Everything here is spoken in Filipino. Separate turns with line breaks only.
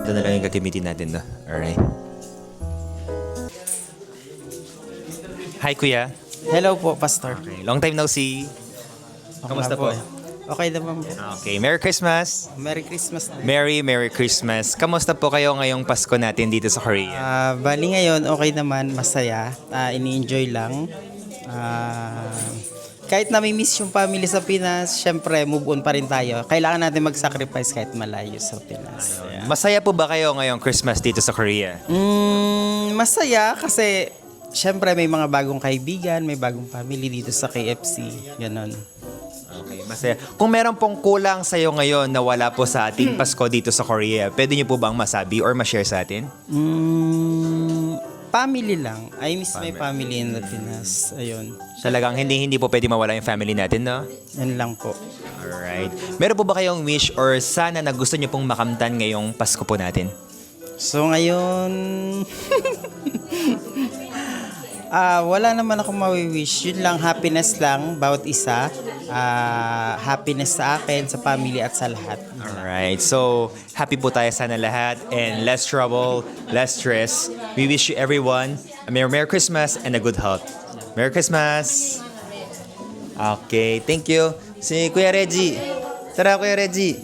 Ito na lang yung gagamitin natin, no? Alright. Hi, Kuya.
Hello po, Pastor.
Okay, long time no see. Kamusta po?
Okay naman po.
Okay, Merry Christmas.
Merry Christmas.
Merry, Merry Christmas. Kamusta po kayo ngayong Pasko natin dito sa Korea?
Ah, bali ngayon, okay naman, masaya. Ah, ini-enjoy lang. Ah, kahit nami-miss yung family sa Pinas, syempre move on pa rin tayo. Kailangan natin mag-sacrifice kahit malayo sa Pinas. Ayan.
Masaya po ba kayo ngayong Christmas dito sa Korea?
Mm, masaya kasi syempre may mga bagong kaibigan, may bagong family dito sa KFC. Ganon.
Okay, masaya. Kung meron pong kulang sa'yo ngayon na wala po sa ating Pasko dito sa Korea, pwede niyo po bang masabi or ma-share sa atin?
Mm, family lang. I miss my family in the Pinas. Ayun.
Talagang hindi hindi po pwede mawala yung family natin, no?
Yan lang po.
Alright. Meron po ba kayong wish or sana na gusto niyo pong makamtan ngayong Pasko po natin?
So ngayon, ah wala naman ako mawi-wish. Yun lang, happiness lang, bawat isa. Ah, happiness sa akin, sa family at sa lahat.
Alright. So, happy po tayo sana lahat and less trouble, less stress. We wish you everyone a Merry, Merry Christmas and a good health. Merry Christmas! Okay, thank you. Si Kuya Reggie. Tara, Kuya Reggie.